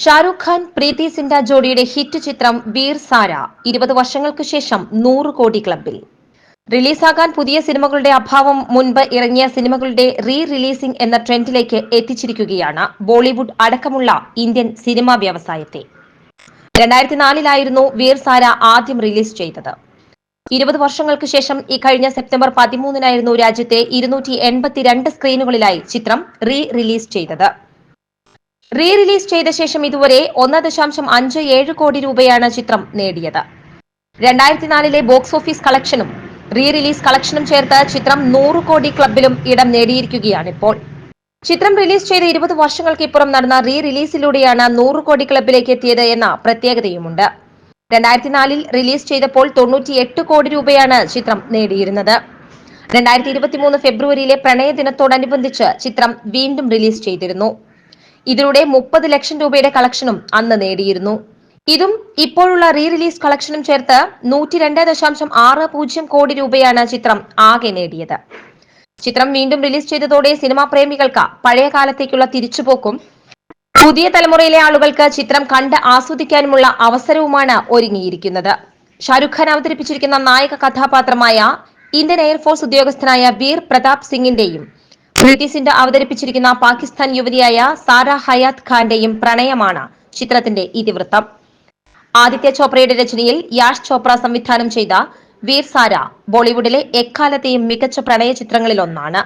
ഷാരൂഖ് ഖാൻ പ്രീതി സിൻഡ ജോഡിയുടെ ഹിറ്റ് ചിത്രം വീർ സാര ഇരുപത് വർഷങ്ങൾക്ക് ശേഷം നൂറ് കോടി ക്ലബിൽ. റിലീസാകാൻ പുതിയ സിനിമകളുടെ അഭാവം മുൻപ് ഇറങ്ങിയ സിനിമകളുടെ റീ റിലീസിംഗ് എന്ന ട്രെൻഡിലേക്ക് എത്തിച്ചിരിക്കുകയാണ് ബോളിവുഡ് അടക്കമുള്ള ഇന്ത്യൻ സിനിമാ വ്യവസായത്തെ. രണ്ടായിരത്തി നാലിലായിരുന്നു വീർ സാര ആദ്യം റിലീസ് ചെയ്തത്. ഇരുപത് വർഷങ്ങൾക്ക് ശേഷം ഈ കഴിഞ്ഞ സെപ്റ്റംബർ പതിമൂന്നിനായിരുന്നു രാജ്യത്തെ ഇരുന്നൂറ്റി എൺപത്തിരണ്ട് സ്ക്രീനുകളിലായി ചിത്രം റീ റിലീസ് ചെയ്തത്. റീ റിലീസ് ചെയ്ത ശേഷം ഇതുവരെ ഒന്ന് ദശാംശം അഞ്ച് ഏഴ് കോടി രൂപയാണ് ചിത്രം നേടിയത്. രണ്ടായിരത്തി നാലിലെ ബോക്സ് ഓഫീസ് കളക്ഷനും റീ റിലീസ് കളക്ഷനും ചേർത്ത് ചിത്രം നൂറ് കോടി ക്ലബിലും ഇടം നേടിയിരിക്കുകയാണിപ്പോൾ. ചിത്രം റിലീസ് ചെയ്ത് ഇരുപത് വർഷങ്ങൾക്കിപ്പുറം നടന്ന റീ റിലീസിലൂടെയാണ് നൂറ് കോടി ക്ലബിലേക്ക് എത്തിയത് എന്ന പ്രത്യേകതയുമുണ്ട്. രണ്ടായിരത്തി നാലിൽ റിലീസ് ചെയ്തപ്പോൾ തൊണ്ണൂറ്റിയെട്ട് കോടി രൂപയാണ് ചിത്രം നേടിയിരുന്നത്. രണ്ടായിരത്തി ഇരുപത്തിമൂന്ന് ഫെബ്രുവരിയിലെ പ്രണയദിനത്തോടനുബന്ധിച്ച് ചിത്രം വീണ്ടും റിലീസ് ചെയ്തിരുന്നു. ഇതിലൂടെ മുപ്പത് ലക്ഷം രൂപയുടെ കളക്ഷനും അന്ന് നേടിയിരുന്നു. ഇതും ഇപ്പോഴുള്ള റീ റിലീസ് കളക്ഷനും ചേർത്ത് നൂറ്റി രണ്ട് ദശാംശം ആറ് പൂജ്യം കോടി രൂപയാണ് ചിത്രം ആകെ നേടിയത്. ചിത്രം വീണ്ടും റിലീസ് ചെയ്തതോടെ സിനിമാ പ്രേമികൾക്ക് പഴയ കാലത്തേക്കുള്ള തിരിച്ചുപോക്കും പുതിയ തലമുറയിലെ ആളുകൾക്ക് ചിത്രം കണ്ട് ആസ്വദിക്കാനുമുള്ള അവസരവുമാണ് ഒരുങ്ങിയിരിക്കുന്നത്. ഷാരുഖ് ഖാൻ അവതരിപ്പിച്ചിരിക്കുന്ന നായക കഥാപാത്രമായ ഇന്ത്യൻ എയർഫോഴ്സ് ഉദ്യോഗസ്ഥനായ വീർ പ്രതാപ് സിംഗിന്റെയും സിൻഡ അവതരിപ്പിച്ചിരിക്കുന്ന പാകിസ്ഥാൻ യുവതിയായ സാര ഹയാത്ത് ഖാന്റെയും പ്രണയമാണ് ചിത്രത്തിന്റെ ഇതിവൃത്തം. ആദിത്യ ചോപ്രയുടെ രചനയിൽ യാഷ് ചോപ്ര സംവിധാനം ചെയ്ത വീർ സാര ബോളിവുഡിലെ എക്കാലത്തെയും മികച്ച പ്രണയ ചിത്രങ്ങളിലൊന്നാണ്